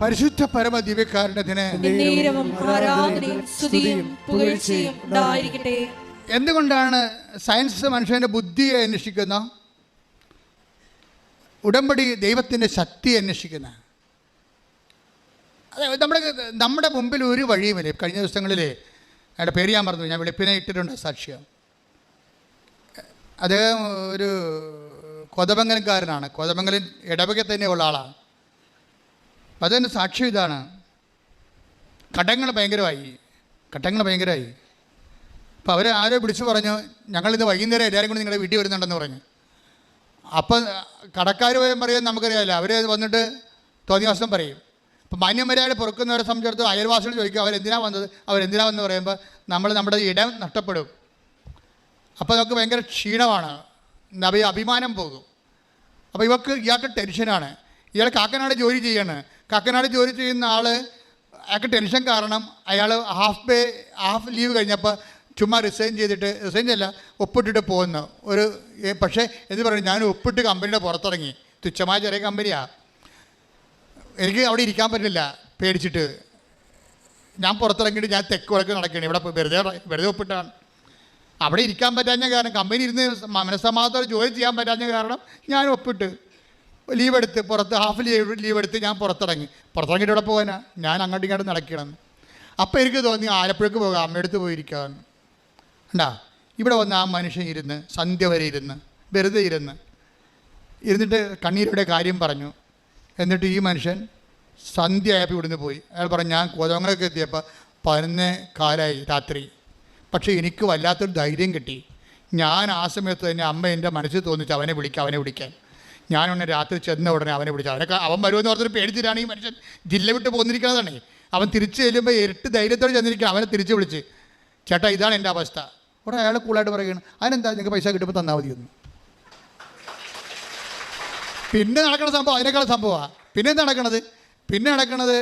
പരിശുദ്ധ പരമ ഉണ്ടായിരിക്കട്ടെ. എന്തുകൊണ്ടാണ് സയൻസ് മനുഷ്യന്റെ ബുദ്ധിയെ അന്വേഷിക്കുന്ന? ഉടമ്പടി ദൈവത്തിന്റെ ശക്തി അന്വേഷിക്കുന്ന. അതെ നമ്മുടെ നമ്മുടെ മുമ്പിൽ ഒരു വഴിയുമില്ല കഴിഞ്ഞ ദിവസങ്ങളിൽ അയാളുടെ പേര് ഞാൻ പറഞ്ഞു ഞാൻ വെളുപ്പിനെ ഇട്ടിട്ടുണ്ട് സാക്ഷ്യം. അദ്ദേഹം ഒരു കൊതമംഗലക്കാരനാണ് കൊതമംഗലൻ ഇടവകയിൽ തന്നെയുള്ള ആളാണ്. അതിന്റെ സാക്ഷ്യം ഇതാണ്. കടങ്ങൾ ഭയങ്കരമായി. കടങ്ങൾ ഭയങ്കരമായി. അപ്പോൾ അവരെ ആരോ വിളിച്ചു പറഞ്ഞു ഞങ്ങളിത് വൈകുന്നേരം എല്ലാവരും കൂടി നിങ്ങളുടെ വീട്ടിൽ വരുന്നുണ്ടെന്ന് പറഞ്ഞു. അപ്പം കടക്കാർ പോയും പറയും നമുക്കറിയാമല്ലോ അവർ വന്നിട്ട് തോന്നിവാസം പറയും. അപ്പം മാന്യമര്യാദ പൊറുക്കുന്നവരെ സംബന്ധിച്ചിടത്ത് അയൽവാസികൾ ചോദിക്കും അവരെന്തിനാണ് വന്നത്? അവരെന്തിനാ വന്ന് പറയുമ്പോൾ നമ്മൾ നമ്മുടെ ഇടം നഷ്ടപ്പെടും. അപ്പോൾ നമുക്ക് ഭയങ്കര ക്ഷീണമാണ്. അഭിമാനം പോകും. അപ്പോൾ ഇവക്ക് ഇയാൾക്ക് ടെൻഷനാണ്. ഇയാൾ കാക്കനാട് ജോലി ചെയ്യാണ്. കാക്കനാട് ജോലി ചെയ്യുന്ന ആൾ അയാൾക്ക് ടെൻഷൻ കാരണം അയാൾ ഹാഫ് പേ ഹാഫ് ലീവ് കഴിഞ്ഞപ്പോൾ ചുമ്മാ റിസൈൻ ചെയ്തിട്ട് റിസൈൻ ചെയ്യല്ല ഒപ്പിട്ടിട്ട് പോകുന്ന ഒരു പക്ഷേ എന്ന് പറയും? ഞാൻ ഒപ്പിട്ട് കമ്പനിയുടെ പുറത്തിറങ്ങി. തുച്ഛമായ ചെറിയ കമ്പനിയാണ് എനിക്ക് അവിടെ ഇരിക്കാൻ പറ്റില്ല പേടിച്ചിട്ട്. ഞാൻ പുറത്തിറങ്ങിയിട്ട് ഞാൻ തെക്ക് വഴക്ക് നടക്കുകയാണ്. ഇവിടെ വെറുതെ വെറുതെ ഒപ്പിട്ടാണ്. അവിടെ ഇരിക്കാൻ പറ്റാഞ്ഞ കാരണം കമ്പനി ഇരുന്ന് മനസ്സമാധാനം ജോലി ചെയ്യാൻ പറ്റാഞ്ഞ കാരണം ഞാൻ ഒപ്പിട്ട്. ലീവ് എടുത്ത് പുറത്ത് ഹാഫ് ലീവ് ലീവ് എടുത്ത് ഞാൻ പുറത്തിറങ്ങി. പുറത്തിറങ്ങിയിട്ട് ഇവിടെ പോകാനാ? ഞാൻ അങ്ങോട്ടും ഇങ്ങോട്ടും നടക്കണം. അപ്പോൾ എനിക്ക് തോന്നി ആലപ്പുഴക്ക് പോകാം അമ്മയടുത്ത് പോയിരിക്കാമെന്ന് ഉണ്ടാ ഇവിടെ വന്ന് ആ മനുഷ്യൻ ഇരുന്ന് സന്ധ്യ വരെ ഇരുന്ന് വെറുതെ ഇരുന്ന് ഇരുന്നിട്ട് കണ്ണീരുടെ കാര്യം പറഞ്ഞു. എന്നിട്ട് ഈ മനുഷ്യൻ സന്ധ്യ ആയപ്പോൾ ഇവിടുന്ന് പോയി. അയാൾ പറഞ്ഞു ഞാൻ കോതമംഗലൊക്കെ എത്തിയപ്പോൾ പതിനൊന്ന് കാലായി രാത്രി. പക്ഷേ എനിക്ക് വല്ലാത്തൊരു ധൈര്യം കിട്ടി. ഞാൻ ആ സമയത്ത് തന്നെ അമ്മ എന്റെ മനസ്സിൽ തോന്നിച്ച് അവനെ വിളിക്കുക അവനെ വിളിക്കാൻ. ഞാനുടനെ രാത്രി ചെന്ന ഉടനെ അവനെ പിടിച്ചു അവനൊക്കെ അവൻ വരുമെന്ന് പറഞ്ഞൊരു പേടിച്ചിട്ടാണ് ഈ മനുഷ്യൻ ജില്ല വിട്ട് പോന്നിരിക്കുന്നതാണ് അവൻ തിരിച്ച് ചെല്ലുമ്പോൾ ഇരട്ട് ധൈര്യത്തോടെ ചെന്നിരിക്കണം അവനെ തിരിച്ച് വിളിച്ച്. ചേട്ടാ ഇതാണ് എന്റെ അവസ്ഥ. ഉടനെ അയാൾ കൂളായിട്ട് പറയുകയാണ് അതിനെന്താ നിങ്ങൾക്ക് പൈസ കിട്ടുമ്പോൾ തന്നാൽ മതിയെന്ന് പിന്നെ നടക്കുന്ന സംഭവം അതിനേക്കാൾ സംഭവമാണ് പിന്നെ എന്താ നടക്കണത്? പിന്നെ നടക്കണത്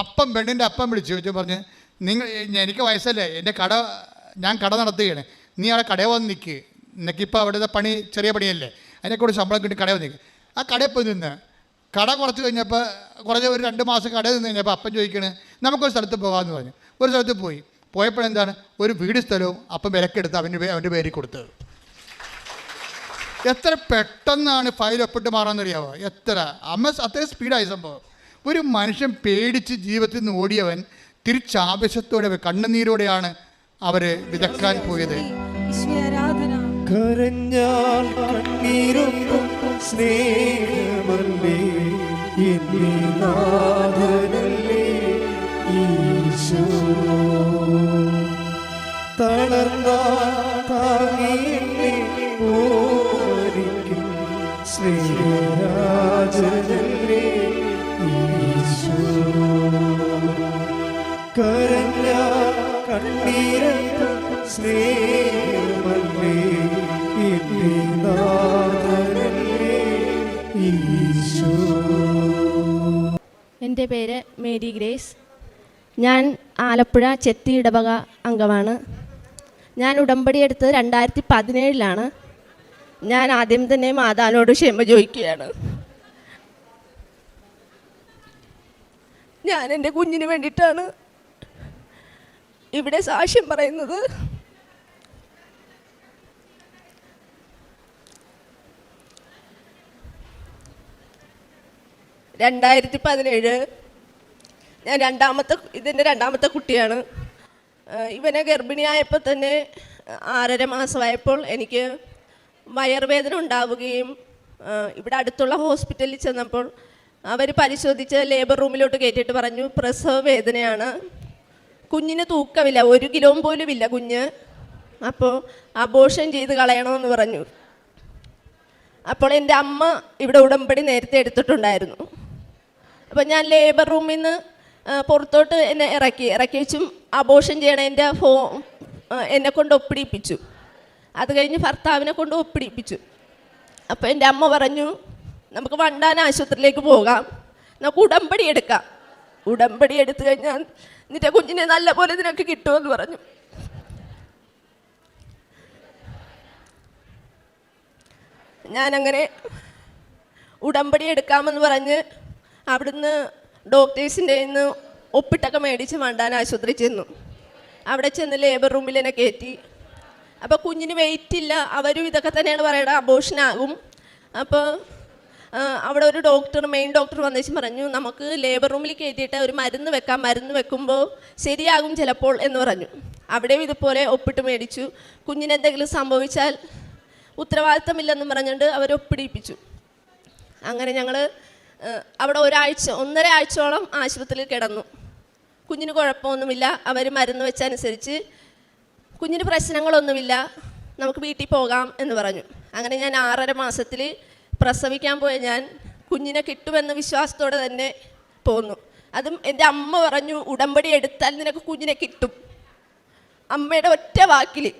അപ്പം പെണ്ണിന്റെ അപ്പം വിളിച്ചു ചോദിച്ചു പറഞ്ഞ് നിങ്ങൾ എനിക്ക് വയസ്സല്ലേ എന്റെ കട ഞാൻ കട നടത്തുകയാണ്. നീ അവിടെ കടയിൽ വന്ന് നിൽക്ക് നിനക്കിപ്പോൾ അവിടുത്തെ പണി ചെറിയ പണിയല്ലേ? അതിനെക്കൂടി ശമ്പളം കിട്ടി കടയിൽ വന്ന് ആ കടയിൽ പോയി നിന്ന് കട കുറച്ച് കഴിഞ്ഞപ്പോൾ കുറച്ച് ഒരു രണ്ട് മാസം കടയിൽ നിന്ന് കഴിഞ്ഞപ്പോൾ അപ്പം ചോദിക്കണേ നമുക്കൊരു സ്ഥലത്ത് പോകാമെന്ന് പറഞ്ഞു. ഒരു സ്ഥലത്ത് പോയി. പോയപ്പോഴെന്താണ് ഒരു വീട് സ്ഥലവും അപ്പം വിലക്കെടുത്ത് അവന്റെ അവന്റെ പേരിൽ കൊടുത്തത് എത്ര പെട്ടെന്നാണ് ഫയൽ ഒപ്പിട്ട് മാറാമെന്നറിയാവോ? എത്ര. അമ്മ അത്രയും സ്പീഡായി സംഭവം. ഒരു മനുഷ്യൻ പേടിച്ച് ജീവിതത്തിൽ നിന്ന് ഓടിയവൻ തിരിച്ചാവശ്യത്തോടെ കണ്ണുനീരോടെയാണ് അവർ വിതക്കാൻ പോയത്. ഈശ്വര കരഞ്ഞാൽ കണ്ണീരും സ്നേഹമല്ലേ? എന്നെ നാഥനല്ലേ ഈശോ. തളർന്നാൽ താങ്ങിയെന്നെ ഓരിക്കും സ്നേഹരാജനല്ലേ ഈശോ. കരഞ്ഞാൽ നാഥനല്ലേ ഈശോ എന്റെ പേര് മേരി ഗ്രേസ്. ഞാൻ ആലപ്പുഴ ചെത്തി ഇടവക അംഗമാണ്. ഞാൻ ഉടമ്പടി എടുത്തത് രണ്ടായിരത്തി പതിനേഴിലാണ് ഞാൻ ആദ്യം തന്നെ മാതാവിനോട് ക്ഷമ ചോദിക്കുകയാണ്. ഞാൻ എന്റെ കുഞ്ഞിന് വേണ്ടിയിട്ടാണ് ഇവിടെ സാക്ഷ്യം പറയുന്നത്. രണ്ടായിരത്തി പതിനേഴ് ഞാൻ രണ്ടാമത്തെ ഇതിന്റെ രണ്ടാമത്തെ കുട്ടിയാണ്. ഇവനെ ഗർഭിണിയായപ്പോൾ തന്നെ ആറര മാസമായപ്പോൾ എനിക്ക് വയർവേദന ഉണ്ടാവുകയും ഇവിടെ അടുത്തുള്ള ഹോസ്പിറ്റലിൽ ചെന്നപ്പോൾ അവർ പരിശോധിച്ച് ലേബർ റൂമിലോട്ട് കയറ്റിയിട്ട് പറഞ്ഞു പ്രസവ വേദനയാണ്. കുഞ്ഞിന് തൂക്കമില്ല ഒരു കിലോ പോലും ഇല്ല കുഞ്ഞ്. അപ്പോൾ അബോഷൻ ചെയ്ത് കളയണമെന്ന് പറഞ്ഞു. അപ്പോൾ എന്റെ അമ്മ ഇവിടെ ഉടമ്പടി നേരത്തെ എടുത്തിട്ടുണ്ടായിരുന്നു. അപ്പം ഞാൻ ലേബർ റൂമിൽ നിന്ന് പുറത്തോട്ട് എന്നെ ഇറക്കി ഇറക്കി വെച്ചും അബോഷൻ ചെയ്യണതിന്റെ ഫോ ആ, എന്നെ കൊണ്ട് ഒപ്പിടിപ്പിച്ചു. അത് കഴിഞ്ഞ് ഭർത്താവിനെ കൊണ്ട് ഒപ്പിടിപ്പിച്ചു. അപ്പോൾ എന്റെ അമ്മ പറഞ്ഞു നമുക്ക് വണ്ടാൻ ആശുപത്രിയിലേക്ക് പോകാം. നമുക്ക് ഉടമ്പടി എടുക്കാം. ഉടമ്പടി എടുത്തു കഴിഞ്ഞാൽ നിന്റെ കുഞ്ഞിനെ നല്ല പോലെ നിനക്ക് കിട്ടുമെന്ന് പറഞ്ഞു. ഞാനങ്ങനെ ഉടമ്പടി എടുക്കാമെന്ന് പറഞ്ഞ് അവിടുന്ന് ഡോക്ടേഴ്സിന്റെ നിന്ന് ഒപ്പിട്ടൊക്കെ മേടിച്ച് മണ്ടാൻ ആശുപത്രി ചെന്നു അവിടെ ചെന്ന് ലേബർ റൂമിൽ എന്നെ കയറ്റി അപ്പോൾ കുഞ്ഞിന് വെയിറ്റ് ഇല്ല. അവരും ഇതൊക്കെ തന്നെയാണ് പറയുന്നത് അബോഷനാകും അപ്പോൾ അവിടെ ഒരു ഡോക്ടർ മെയിൻ ഡോക്ടർ വന്നേച്ച് പറഞ്ഞു നമുക്ക് ലേബർ റൂമിൽ കയറ്റിയിട്ട് ഒരു മരുന്ന് വെക്കാം. മരുന്ന് വെക്കുമ്പോൾ ശരിയാകും ചിലപ്പോൾ എന്ന് പറഞ്ഞു. അവിടെയും ഇതുപോലെ ഒപ്പിട്ട് മേടിച്ചു. കുഞ്ഞിനെന്തെങ്കിലും സംഭവിച്ചാൽ ഉത്തരവാദിത്തമില്ലെന്നും പറഞ്ഞുകൊണ്ട് അവർ ഒപ്പിടിപ്പിച്ചു. അങ്ങനെ ഞങ്ങൾ അവിടെ ഒരാഴ്ച ഒന്നര ആഴ്ചയോളം ആശുപത്രിയിൽ കിടന്നു. കുഞ്ഞിന് കുഴപ്പമൊന്നുമില്ല. അവർ മരുന്ന് വെച്ചനുസരിച്ച് കുഞ്ഞിന് പ്രശ്നങ്ങളൊന്നുമില്ല. നമുക്ക് വീട്ടിൽ പോകാം എന്ന് പറഞ്ഞു. അങ്ങനെ ഞാൻ ആറര മാസത്തിൽ പ്രസവിക്കാൻ പോയ ഞാൻ കുഞ്ഞിനെ കിട്ടുമെന്ന വിശ്വാസത്തോടെ തന്നെ പോന്നു. അതും എന്റെ അമ്മ പറഞ്ഞു ഉടമ്പടി എടുത്താൽ നിനക്ക് കുഞ്ഞിനെ കിട്ടും. അമ്മയുടെ ഒറ്റ വാക്കിൽ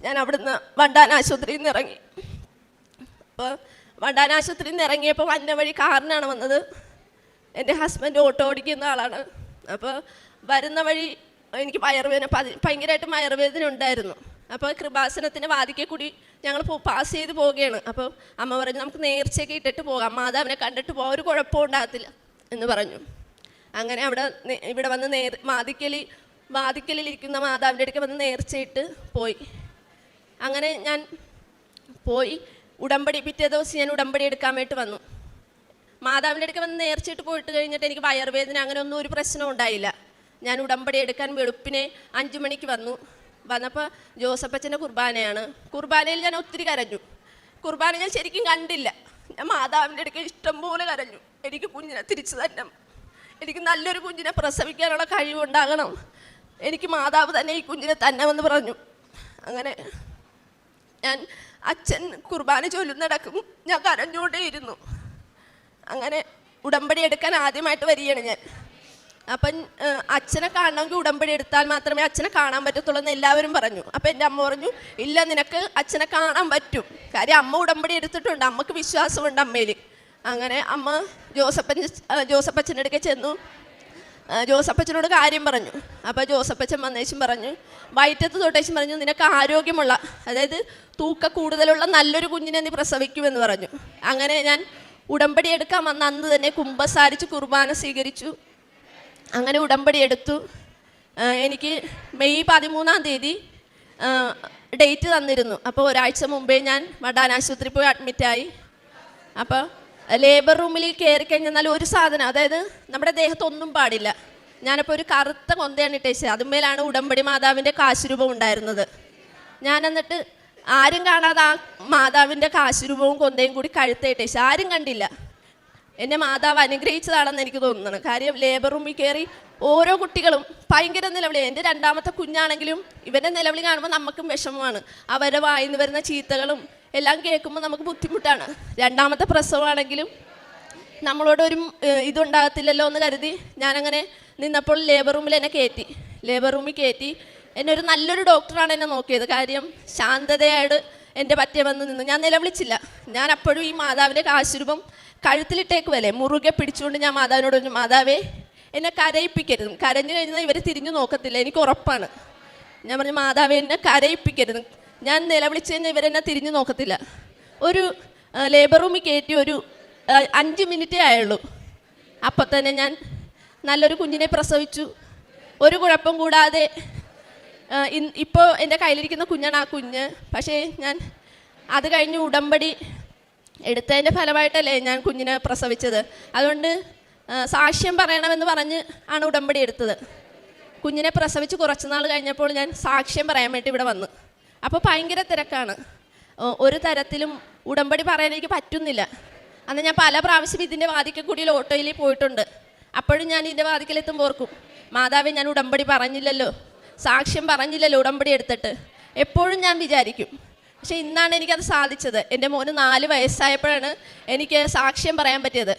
ഞാൻ അവിടുന്ന് വണ്ടാൻ ആശുപത്രിയിൽ നിന്ന് ഇറങ്ങി. അപ്പോൾ വണ്ടാൻ ആശുപത്രിയിൽ നിന്ന് ഇറങ്ങിയപ്പോൾ വന്ന വഴി കാറിനാണ് വന്നത്. എന്റെ ഹസ്ബൻഡ് ഓട്ടോ ഓടിക്കുന്ന ആളാണ്. അപ്പോൾ വരുന്ന വഴി എനിക്ക് വയറുവേദന ഭയങ്കരമായിട്ട് വയറുവേദന ഉണ്ടായിരുന്നു. അപ്പോൾ കൃപാസനത്തിന്റെ വാതിക്കെ കൂടി ഞങ്ങൾ പാസ് ചെയ്ത് പോവുകയാണ്. അപ്പോൾ അമ്മ പറഞ്ഞു നമുക്ക് നേർച്ചയൊക്കെ ഇട്ടിട്ട് പോകാം. മാതാവിനെ കണ്ടിട്ട് പോകാം. ഒരു കുഴപ്പവും ഉണ്ടാകത്തില്ല. എന്ന് പറഞ്ഞു. അങ്ങനെ അവിടെ ഇവിടെ വന്ന് നേർ വാതിക്കലി ഇരിക്കുന്ന മാതാവിന്റെ അടുക്ക വന്ന് നേർച്ചയിട്ട് പോയി. അങ്ങനെ ഞാൻ പോയി. ഉടമ്പടി പിറ്റേ ദിവസം ഞാൻ ഉടമ്പടി എടുക്കാൻ വേണ്ടി വന്നു. മാതാവിന്റെ അടുക്ക വന്ന് നേർച്ചിട്ട് പോയിട്ട് കഴിഞ്ഞിട്ട് എനിക്ക് വയറുവേദന അങ്ങനെ ഒന്നും ഒരു പ്രശ്നം ഉണ്ടായില്ല. ഞാൻ ഉടമ്പടി എടുക്കാൻ വെളുപ്പിനെ അഞ്ചു മണിക്ക് വന്നു. വന്നപ്പോൾ ജോസഫച്ചന്റെ കുർബാനയാണ്. കുർബാനയിൽ ഞാൻ ഒത്തിരി കരഞ്ഞു. കുർബാന ഞാൻ ശരിക്കും കണ്ടില്ല. ഞാൻ മാതാവിന്റെ അടുക്ക ഇഷ്ടം പോലെ കരഞ്ഞു. എനിക്ക് കുഞ്ഞിനെ തിരിച്ചു തന്നെ എനിക്ക് നല്ലൊരു കുഞ്ഞിനെ പ്രസവിക്കാനുള്ള കഴിവുണ്ടാകണം. എനിക്ക് മാതാവ് തന്നെ ഈ കുഞ്ഞിനെ തന്നെ വന്ന് പറഞ്ഞു. അങ്ങനെ ഞാൻ അച്ഛൻ കുർബാന ചൊല്ലുന്നിടക്കും ഞാൻ കരഞ്ഞുകൊണ്ടേയിരുന്നു അങ്ങനെ ഉടമ്പടി എടുക്കാൻ ആദ്യമായിട്ട് വരികയാണ് ഞാൻ. അപ്പം അച്ഛനെ കാണണമെങ്കിൽ ഉടമ്പടി എടുത്താൽ മാത്രമേ അച്ഛനെ കാണാൻ പറ്റത്തുള്ളൂ എന്ന് എല്ലാവരും പറഞ്ഞു. അപ്പം എന്റെ അമ്മ പറഞ്ഞു ഇല്ല നിനക്ക് അച്ഛനെ കാണാൻ പറ്റും. കാര്യം അമ്മ ഉടമ്പടി എടുത്തിട്ടുണ്ട്. അമ്മയ്ക്ക് വിശ്വാസമുണ്ട് അമ്മയിൽ അങ്ങനെ അമ്മ ജോസപ്പൻ ജോസപ്പച്ചന്റെ അടുക്കെ ചെന്നു. ജോസപ്പച്ചനോട് കാര്യം പറഞ്ഞു. അപ്പോൾ ജോസപ്പച്ചൻ വന്നേച്ചും പറഞ്ഞു വയറ്റത്ത് തൊട്ടേച്ചും പറഞ്ഞു നിനക്ക് ആരോഗ്യമുള്ള അതായത് തൂക്ക കൂടുതലുള്ള നല്ലൊരു കുഞ്ഞിനെ നീ പ്രസവിക്കുമെന്ന് പറഞ്ഞു. അങ്ങനെ ഞാൻ ഉടമ്പടി എടുക്കാൻ വന്ന അന്ന് തന്നെ കുമ്പസാരിച്ച് കുർബാന സ്വീകരിച്ചു. അങ്ങനെ ഉടമ്പടി എടുത്തു. എനിക്ക് മെയ് പതിമൂന്നാം തീയതി ഡേറ്റ് തന്നിരുന്നു. അപ്പോൾ ഒരാഴ്ച മുമ്പേ ഞാൻ വടാൻ ആശുപത്രി പോയി അഡ്മിറ്റായി അപ്പോൾ ലേബർ റൂമിൽ കയറി കഴിഞ്ഞാൽ ഒരു സാധനം അതായത് നമ്മുടെ ദേഹത്തൊന്നും പാടില്ല. ഞാനപ്പോൾ ഒരു കറുത്ത കൊന്തയാണ് ഇട്ടേച്ചത് അതുമേലാണ് ഉടമ്പടി മാതാവിന്റെ കാശുരൂപം ഉണ്ടായിരുന്നത്. ഞാൻ എന്നിട്ട് ആരും കാണാതെ ആ മാതാവിന്റെ കാശുരൂപവും കൊന്തയും കൂടി കഴുത്തേട്ടേച്ചു ആരും കണ്ടില്ല. എന്നെ മാതാവ് അനുഗ്രഹിച്ചതാണെന്ന് എനിക്ക് തോന്നുന്നത് കാര്യം ലേബർ റൂമിൽ കയറി ഓരോ കുട്ടികളും ഭയങ്കര നിലവിളി എന്റെ രണ്ടാമത്തെ കുഞ്ഞാണെങ്കിലും ഇവന്റെ നിലവിളി കാണുമ്പോൾ നമുക്കും വിഷമമാണ്. അവരുടെ വായിന്ന് വരുന്ന ചീത്തകളും എല്ലാം കേൾക്കുമ്പോൾ നമുക്ക് ബുദ്ധിമുട്ടാണ്. രണ്ടാമത്തെ പ്രസവമാണെങ്കിലും നമ്മളോട് ഒരു ഇതുണ്ടാകത്തില്ലല്ലോ എന്ന് കരുതി ഞാനങ്ങനെ നിന്നപ്പോൾ ലേബർ റൂമിൽ എന്നെ കയറ്റി. ലേബർ റൂമിൽ കയറ്റി. എന്നെ ഒരു നല്ലൊരു ഡോക്ടറാണ് എന്നെ നോക്കിയത്. കാര്യം ശാന്തതയായിട്ട് എന്റെ പറ്റിയ വന്ന് നിന്നു ഞാൻ നിലവിളിച്ചില്ല ഞാൻ അപ്പോഴും ഈ മാതാവിന്റെ കാശുരൂപം കഴുത്തിലിട്ടേക്ക് വരെ മുറുകെ പിടിച്ചുകൊണ്ട് ഞാൻ മാതാവിനോട് പറഞ്ഞു മാതാവേ എന്നെ കരയിപ്പിക്കരുത്. കരഞ്ഞു കഴിഞ്ഞാൽ ഇവർ തിരിഞ്ഞു നോക്കത്തില്ല. എനിക്ക് ഉറപ്പാണ്. ഞാൻ പറഞ്ഞു മാതാവേ എന്നെ കരയിപ്പിക്കരുത്. ഞാൻ നിലവിളിച്ചു കഴിഞ്ഞാൽ ഇവരെന്നെ തിരിഞ്ഞു നോക്കത്തില്ല. ഒരു ലേബർ റൂമിൽ കയറ്റി ഒരു അഞ്ച് മിനിറ്റേ ആയുള്ളൂ. അപ്പം തന്നെ ഞാൻ നല്ലൊരു കുഞ്ഞിനെ പ്രസവിച്ചു. ഒരു കുഴപ്പം കൂടാതെ ഇപ്പോൾ എന്റെ കയ്യിലിരിക്കുന്ന കുഞ്ഞാണ് ആ കുഞ്ഞ്. പക്ഷേ ഞാൻ അത് കഴിഞ്ഞ് ഉടമ്പടി എടുത്തതിന്റെ ഫലമായിട്ടല്ലേ ഞാൻ കുഞ്ഞിനെ പ്രസവിച്ചത്. അതുകൊണ്ട് സാക്ഷ്യം പറയണമെന്ന് പറഞ്ഞ് ആണ് ഉടമ്പടി എടുത്തത്. കുഞ്ഞിനെ പ്രസവിച്ച് കുറച്ച് നാൾ കഴിഞ്ഞപ്പോൾ ഞാൻ സാക്ഷ്യം പറയാൻ വേണ്ടി ഇവിടെ വന്നു. അപ്പോൾ ഭയങ്കര തിരക്കാണ്. ഒരു തരത്തിലും ഉടമ്പടി പറയാൻ എനിക്ക് പറ്റുന്നില്ല. അന്ന് ഞാൻ പല പ്രാവശ്യം ഇതിന്റെ വാതിക്കൽ കൂടി ഓട്ടോയിൽ പോയിട്ടുണ്ട്. അപ്പോഴും ഞാൻ ഇതിന്റെ വാതിക്കലെത്തുമ്പോൾ ഓർക്കും മാതാവേ ഞാൻ ഉടമ്പടി പറഞ്ഞില്ലല്ലോ. സാക്ഷ്യം പറഞ്ഞില്ലല്ലോ ഉടമ്പടി എടുത്തിട്ട്. എപ്പോഴും ഞാൻ വിചാരിക്കും. പക്ഷെ ഇന്നാണ് എനിക്കത് സാധിച്ചത്. എന്റെ മോന് നാല് വയസ്സായപ്പോഴാണ് എനിക്ക് സാക്ഷ്യം പറയാൻ പറ്റിയത്.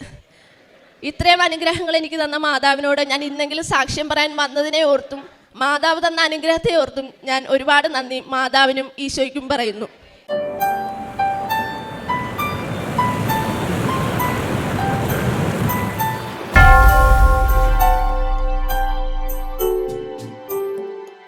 ഇത്രയും അനുഗ്രഹങ്ങൾ എനിക്ക് തന്ന മാതാവിനോട് ഞാൻ ഇന്നെങ്കിലും സാക്ഷ്യം പറയാൻ വന്നതിനെ ഓർത്തും മാതാവ് തന്ന അനുഗ്രഹത്തെ ഓർത്തും ഞാൻ ഒരുപാട് നന്ദി. മാതാവിനും ഈശോയ്ക്കും പറയുന്നു.